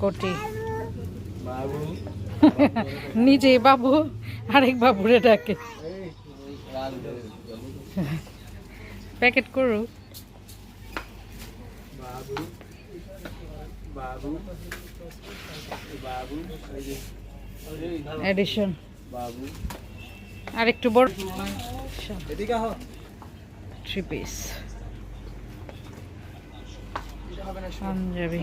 কোটি। বাবু। নিজে বাবু আরেক বাবুরে ডাকে। প্যাকেট করু। এডিশন আর একটু বড়। Three piece Punjabi.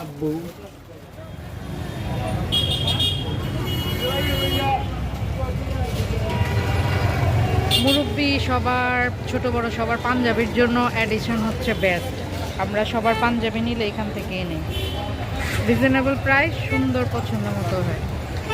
আব্বু। মুরব্বি সবার ছোট বড় সবার পাঞ্জাবির জন্য অ্যাডিশন হচ্ছে বেস্ট আমরা সবার পাঞ্জাবি নিলে এখান থেকে এনে। রিজনেবল প্রাইস সুন্দর পছন্দ মতো হয়।